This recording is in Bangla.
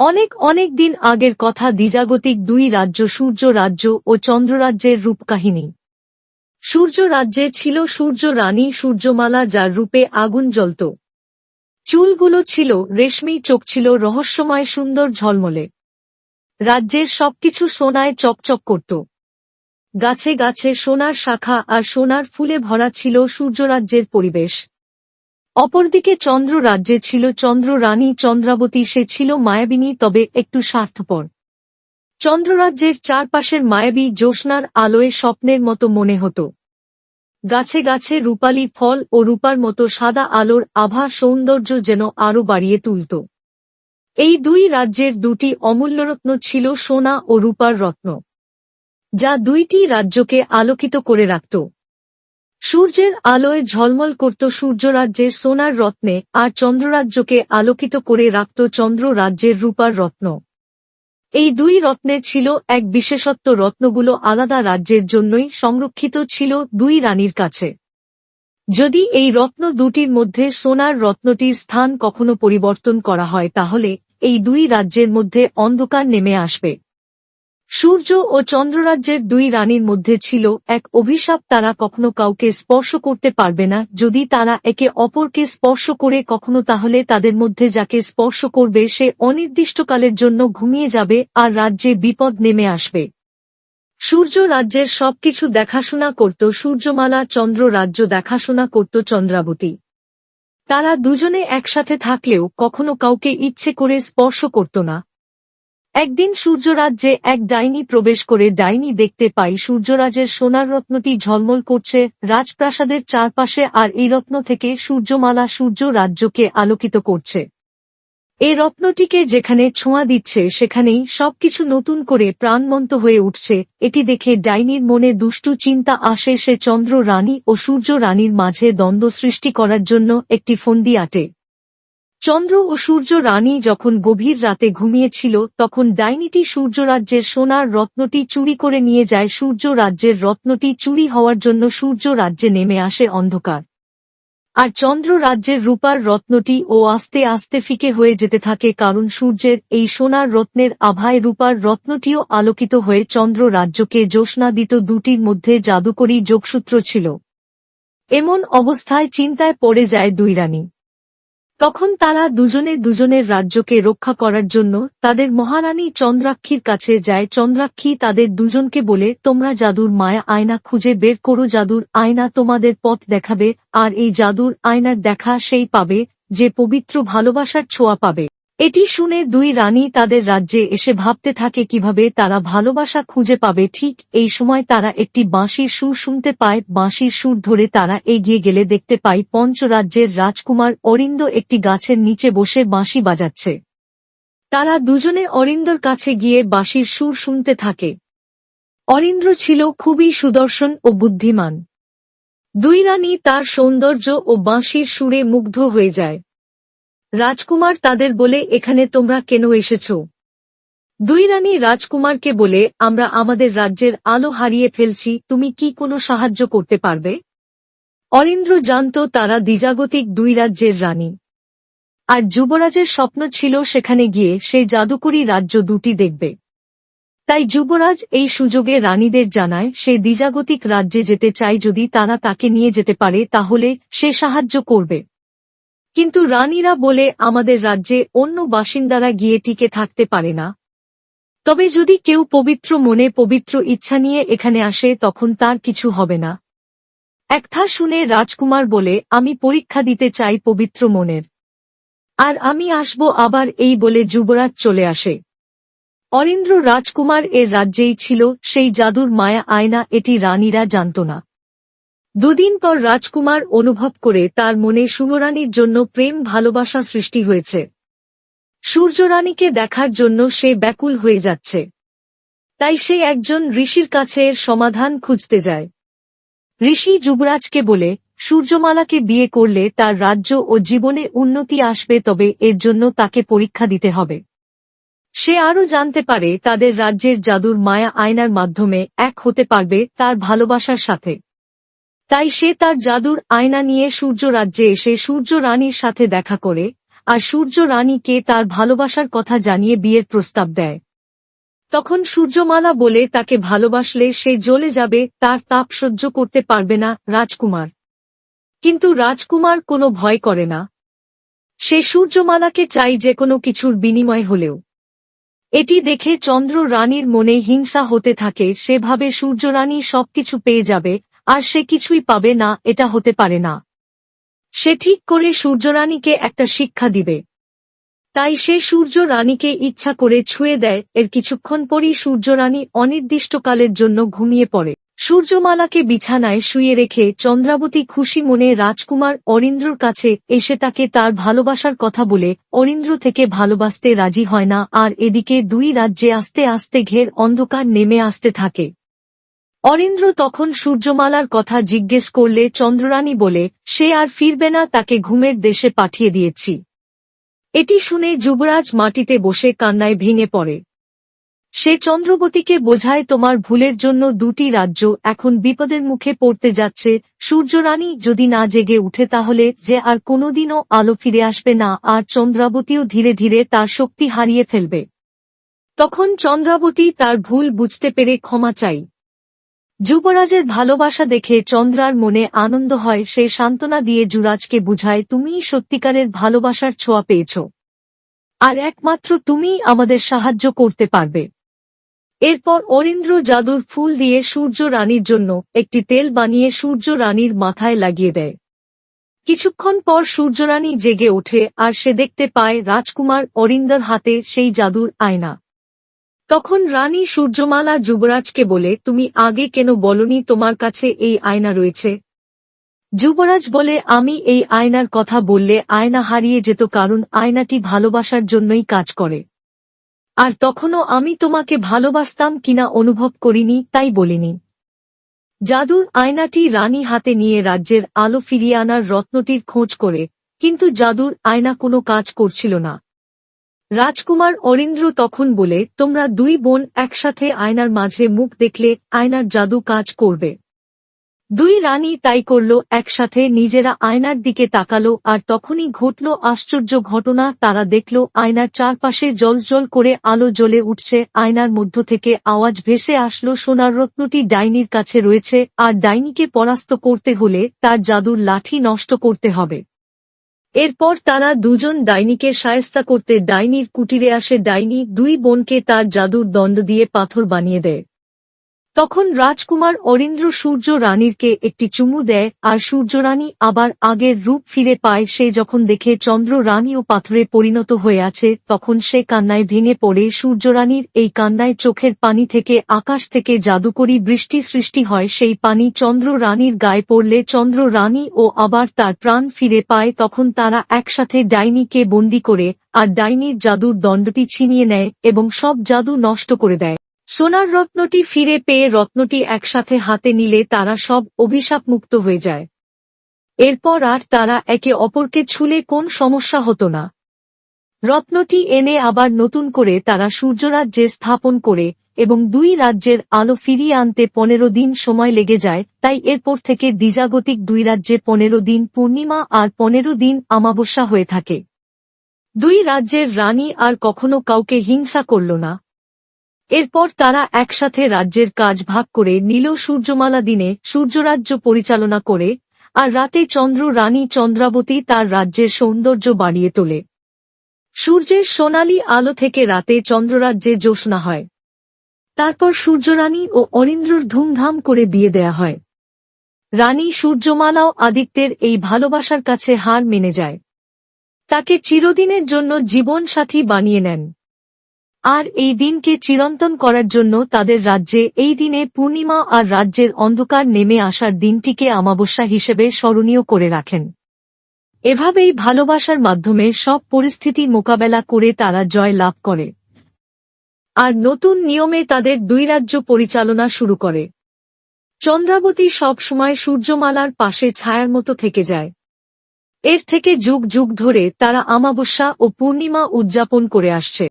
অনেক অনেক দিন আগের কথা দ্বিজাগতিক দুই রাজ্য সূর্য রাজ্য ও চন্দ্ররাজ্যের রূপকাহিনী। সূর্য রাজ্যে ছিল সূর্য রানী সূর্যমালা যার রূপে আগুন জ্বলত। চুলগুলো ছিল, রেশমি চোখ ছিল রহস্যময় সুন্দর ঝলমলে। রাজ্যের সবকিছু সোনায় চকচক করত। গাছে গাছে সোনার শাখা আর সোনার ফুলে ভরা ছিল সূর্যরাজ্যের পরিবেশ। অপরদিকে চন্দ্র রাজ্যে ছিল চন্দ্র রানী, চন্দ্রাবতী, সে ছিল মায়াবিনী, তবে একটু স্বার্থপর। চন্দ্ররাজ্যের চারপাশের মায়াবী জ্যোৎস্নার আলোয় স্বপ্নের মতো মনে হতো। গাছে গাছে রূপালী ফল ও রূপার মতো সাদা আলোর আভা সৌন্দর্য যেন আরও বাড়িয়ে তুলত। এই দুই রাজ্যের দুটি অমূল্যরত্ন ছিল সোনা ও রূপার রত্ন, যা দুইটি রাজ্যকে আলোকিত করে রাখত। সূর্যের আলোয় ঝলমল করত সূর্যরাজ্যের সোনার রত্নে, আর চন্দ্ররাজ্যকে আলোকিত করে রাখত চন্দ্র রাজ্যের রূপার রত্ন। এই দুই রত্নে ছিল এক বিশেষত্ব, রত্নগুলো আলাদা রাজ্যের জন্যই সংরক্ষিত ছিল দুই রানীর কাছে। যদি এই রত্ন দুটির মধ্যে সোনার রত্নটির স্থান কখনো পরিবর্তন করা হয়, তাহলে এই দুই রাজ্যের মধ্যে অন্ধকার নেমে আসবে। সূর্য ও চন্দ্ররাজ্যের দুই রানীর মধ্যে ছিল এক অভিশাপ। তারা কখনো কাউকে স্পর্শ করতে পারবে না। যদি তারা একে অপরকে স্পর্শ করে কখনো, তাহলে তাদের মধ্যে যাকে স্পর্শ করবে সে অনির্দিষ্টকালের জন্য ঘুমিয়ে যাবে আর রাজ্যে বিপদ নেমে আসবে। সূর্য রাজ্যের সবকিছু দেখাশোনা করত। সূর্যমালা, চন্দ্র রাজ্য দেখাশোনা করত চন্দ্রাবতী। তারা দুজনে একসাথে থাকলেও কখনো কাউকে ইচ্ছে করে স্পর্শ করত না। একদিন সূর্যরাজ্যে এক ডাইনি প্রবেশ করে ডাইনি দেখতে পাই সূর্যরাজের সোনার রত্নটি ঝলমল করছে, রাজপ্রাসাদের চারপাশে আর এই রত্ন থেকে সূর্যমালা সূর্য রাজ্যকে আলোকিত করছে। এই রত্নটিকে যেখানে ছোঁয়া দিচ্ছে সেখানেই সবকিছু নতুন করে প্রাণমন্ত হয়ে উঠছে, এটি দেখে ডাইনির মনে দুষ্টু চিন্তা আসে সে চন্দ্র রানী ও সূর্য রানীর মাঝে দ্বন্দ্ব সৃষ্টি করার জন্য একটি ফন্দি আটে। চন্দ্র ও সূর্য রানী যখন গভীর রাতে ঘুমিয়েছিল, তখন ডাইনিটি সূর্যরাজ্যের সোনার রত্নটি চুরি করে নিয়ে যায় সূর্য রাজ্যের রত্নটি চুরি হওয়ার জন্য সূর্য রাজ্যে নেমে আসে অন্ধকার। আর চন্দ্র রাজ্যের রূপার রত্নটি ও আস্তে আস্তে ফিকে হয়ে যেতে থাকে কারণ সূর্যের এই সোনার রত্নের আভায় রূপার রত্নটিও আলোকিত হয়ে চন্দ্র রাজ্যকে জ্যোৎস্না দিত দুটির মধ্যে জাদুকরী যোগসূত্র ছিল। এমন অবস্থায় চিন্তায় পড়ে যায় দুই রানী। তখন তারা দুজনে দুজনের রাজ্যকে রক্ষা করার জন্য তাদের মহারানী চন্দ্রাক্ষীর কাছে যায়। চন্দ্রাক্ষী তাদের দুজনকে বলে, তোমরা জাদুর মায়া আয়না খুঁজে বের করো। জাদুর আয়না তোমাদের পথ দেখাবে, আর এই জাদুর আয়নার দেখা সেই পাবে, যে পবিত্র ভালোবাসার ছোঁয়া পাবে। এটি শুনে দুই রানী তাদের রাজ্যে এসে ভাবতে থাকে কীভাবে তারা ভালোবাসা খুঁজে পাবে। ঠিক এই সময় তারা একটি বাঁশির সুর শুনতে পায়। বাঁশির সুর ধরে তারা এগিয়ে গেলে দেখতে পাই পঞ্চরাজ্যের রাজকুমার অরিন্দ একটি গাছের নিচে বসে বাঁশি বাজাচ্ছে। তারা দুজনে অরিন্দর কাছে গিয়ে বাঁশির সুর শুনতে থাকে। অরিন্দ্র ছিল খুবই সুদর্শন ও বুদ্ধিমান। দুই রানী তার সৌন্দর্য ও বাঁশির সুরে মুগ্ধ হয়ে যায়। রাজকুমার তাদের বলে, এখানে তোমরা কেন এসেছ? দুই রানী রাজকুমারকে বলে, আমরা আমাদের রাজ্যের আলো হারিয়ে ফেলছি, তুমি কি কোনো সাহায্য করতে পারবে? অরিন্দ্র জানত তারা দ্বিজাগতিক দুই রাজ্যের রানী। আর যুবরাজের স্বপ্ন ছিল সেখানে গিয়ে সেই জাদুকরী রাজ্য দুটি দেখবে। তাই যুবরাজ এই সুযোগে রানীদের জানায়, সে দ্বিজাগতিক রাজ্যে যেতে চায়, যদি তারা তাকে নিয়ে যেতে পারে, তাহলে সে সাহায্য করবে। কিন্তু রানীরা বলে, আমাদের রাজ্যে অন্য বাসিন্দারা গিয়ে টিকে থাকতে পারে না। তবে যদি কেউ পবিত্র মনে পবিত্র ইচ্ছা নিয়ে এখানে আসে, তখন তার কিছু হবে না। একথা শুনে রাজকুমার বলে, আমি পরীক্ষা দিতে চাই পবিত্র মনের। আর আমি আসব আবার এই বলে যুবরাজ চলে আসে। অরিন্দ্র রাজকুমার এর রাজ্যেই ছিল, সেই জাদুর মায়া আয়না এটি রানীরা জানত না। দুদিন পর রাজকুমার অনুভব করে তার মনে সুমরানীর জন্য প্রেম ভালোবাসা সৃষ্টি হয়েছে। সূর্যরানীকে দেখার জন্য সে ব্যাকুল হয়ে যাচ্ছে। তাই সে একজন ঋষির কাছে এর সমাধান খুঁজতে যায়। ঋষি যুবরাজকে বলে, সূর্যমালাকে বিয়ে করলে তার রাজ্য ও জীবনে উন্নতি আসবে তবে এর জন্য তাকে পরীক্ষা দিতে হবে। সে আরও জানতে পারে তাদের রাজ্যের জাদুর মায়া আয়নার মাধ্যমে এক হতে পারবে তার ভালোবাসার সাথে। তাই সে তার জাদুর আয়না নিয়ে সূর্য রাজ্যে এসে সূর্য রানীর সাথে দেখা করে, আর সূর্য রানীকে তার ভালোবাসার কথা জানিয়ে বিয়ের প্রস্তাব দেয়। তখন সূর্যমালা বলে তাকে ভালোবাসলে সে জ্বলে যাবে, তার তাপ সহ্য করতে পারবে না রাজকুমার। কিন্তু রাজকুমার কোনো ভয় করে না। সে সূর্যমালাকে চাই যে কোনো কিছুর বিনিময় হলেও। এটি দেখে চন্দ্র রানীর মনে হিংসা হতে থাকে, সেভাবে সূর্যরানী সবকিছু পেয়ে যাবে আর সে কিছুই পাবে না, এটা হতে পারে না। সে ঠিক করে সূর্যরানীকে একটা শিক্ষা দিবে। তাই সে সূর্য রানীকে ইচ্ছা করে ছুঁয়ে দেয়, এর কিছুক্ষণ পরই সূর্যরানী অনির্দিষ্টকালের জন্য ঘুমিয়ে পড়ে। সূর্যমালাকে বিছানায় শুয়ে রেখে চন্দ্রাবতী খুশি মনে রাজকুমার অরিন্দ্রর কাছে এসে তাকে তার ভালোবাসার কথা বলে, অরিন্দ্র থেকে ভালোবাসতে রাজি হয় না, আর এদিকে দুই রাজ্যে আস্তে আস্তে ঘের অন্ধকার নেমে আসতে থাকে। অরিন্দ্র তখন সূর্যমালার কথা জিজ্ঞেস করলে চন্দ্ররানী বলে, সে আর ফিরবে না, তাকে ঘুমের দেশে পাঠিয়ে দিয়েছি। এটি শুনে যুবরাজ মাটিতে বসে কান্নায় ভেঙে পড়ে। সে চন্দ্রবতীকে বোঝায়, তোমার ভুলের জন্য দুটি রাজ্য এখন বিপদের মুখে পড়তে যাচ্ছে। সূর্যরানী যদি না জেগে উঠে তাহলে যে আর কোনোদিনও আলো ফিরে আসবে না, আর চন্দ্রাবতীও ধীরে ধীরে তার শক্তি হারিয়ে ফেলবে। তখন চন্দ্রাবতী তার ভুল বুঝতে পেরে ক্ষমা চাই যুবরাজের ভালোবাসা দেখে চন্দ্রার মনে আনন্দ হয়, সে সান্ত্বনা দিয়ে যুরাজকে বুঝায়, তুমিই সত্যিকারের ভালোবাসার ছোঁয়া পেয়েছ। আর একমাত্র তুমিই আমাদের সাহায্য করতে পারবে। এরপর অরিন্দ্র জাদুর ফুল দিয়ে সূর্য রানীর জন্য একটি তেল বানিয়ে সূর্য রানীর মাথায় লাগিয়ে দেয়। কিছুক্ষণ পর সূর্যরানী জেগে ওঠে, আর সে দেখতে পায় রাজকুমার অরিন্দর হাতে সেই জাদুর আয়না। তখন রানী সূর্যমালা যুবরাজকে বলে, তুমি আগে কেন বলনি তোমার কাছে এই আয়না রয়েছে? যুবরাজ বলে, আমি এই আয়নার কথা বললে আয়না হারিয়ে যেত কারণ আয়নাটি ভালোবাসার জন্যই কাজ করে। আর তখনও আমি তোমাকে ভালোবাসতাম কিনা অনুভব করিনি, তাই বলিনি। জাদুর আয়নাটি রানী হাতে নিয়ে রাজ্যের আলো ফিরিয়ে আনার রত্নটির খোঁজ করে, কিন্তু জাদুর আয়না কোনো কাজ করছিল না। রাজকুমার অরিন্দ্র তখন বলে, তোমরা দুই বোন একসাথে আয়নার মাঝে মুখ দেখলে আয়নার জাদু কাজ করবে। দুই রানী তাই করল, একসাথে নিজেরা আয়নার দিকে তাকালো আর তখনই ঘটল আশ্চর্য ঘটনা, তারা দেখল আয়নার চারপাশে জল করে আলো জ্বলে উঠছে, আয়নার মধ্য থেকে আওয়াজ ভেসে আসলো, সোনার রত্নটি ডাইনির কাছে রয়েছে, আর ডাইনিকে পরাস্ত করতে হলে তার জাদুর লাঠি নষ্ট করতে হবে। এরপর তারা দুজন ডাইনিকে সায়স্তা করতে ডাইনির কুটিরে আসে। ডাইনি দুই বোনকে তার জাদুর দণ্ড দিয়ে পাথর বানিয়ে দেয়। তখন রাজকুমার অরিন্দ্র সূর্য রানীরকে একটি চুমু দেয়, আর সূর্যরানী আবার আগের রূপ ফিরে পায়। সে যখন দেখে চন্দ্র ও পাথরে পরিণত হয়ে আছে, তখন সে কান্নায় ভেঙে পড়ে। সূর্যরানীর এই কান্নায় চোখের পানি থেকে আকাশ থেকে জাদুকরী বৃষ্টি সৃষ্টি হয়। সেই পানি চন্দ্র রানীর গায়ে পড়লে চন্দ্র রানী ও আবার তার প্রাণ ফিরে পায়। তখন তারা একসাথে ডাইনিকে বন্দি করে, আর ডাইনির জাদুর দণ্ডটি ছিনিয়ে নেয় এবং সব জাদু নষ্ট করে দেয়। সোনার রত্নটি ফিরে পেয়ে রত্নটি একসাথে হাতে নিলে তারা সব অভিশাপ মুক্ত হয়ে যায়। এরপর আর তারা একে অপরকে ছুলে কোন সমস্যা হতো না। রত্নটি এনে আবার নতুন করে তারা সূর্যরাজ্যে স্থাপন করে এবং দুই রাজ্যের আলো ফিরিয়ে আনতে পনেরো দিন সময় লেগে যায়, তাই এরপর থেকে দ্বিজাগতিক দুই রাজ্যে পনেরো দিন পূর্ণিমা আর পনেরো দিন আমাবস্যা হয়ে থাকে। দুই রাজ্যের রানী আর কখনো কাউকে হিংসা করল না। এরপর তারা একসাথে রাজ্যের কাজ ভাগ করে নীল সূর্যমালা দিনে সূর্যরাজ্য পরিচালনা করে, আর রাতে চন্দ্র রানী চন্দ্রাবতী তার রাজ্যের সৌন্দর্য বাড়িয়ে তোলে। সূর্যের সোনালি আলো থেকে রাতে চন্দ্ররাজ্যে জোসনা হয়। তারপর সূর্যরানী ও অরিন্দ্রর ধুমধাম করে বিয়ে দেয়া হয়। রানী সূর্যমালাও আদিত্যের এই ভালোবাসার কাছে হার মেনে যায়। তাকে চিরদিনের জন্য জীবন সাথী বানিয়ে নেন। আর এই দিনকে চিরন্তন করার জন্য তাদের রাজ্যে, এই দিনে পূর্ণিমা আর রাজ্যের অন্ধকার নেমে আসার দিনটিকে আমাবস্যা হিসেবে স্মরণীয় করে রাখেন। এভাবেই ভালোবাসার মাধ্যমে সব পরিস্থিতি মোকাবেলা করে তারা জয় লাভ করে। আর নতুন নিয়মে তাদের দুই রাজ্য পরিচালনা শুরু করে। চন্দ্রাবতী সবসময় সূর্যমালার পাশে ছায়ার মতো থেকে যায়। এর থেকে যুগ যুগ ধরে তারা আমাবস্যা ও পূর্ণিমা উদযাপন করে আসছে।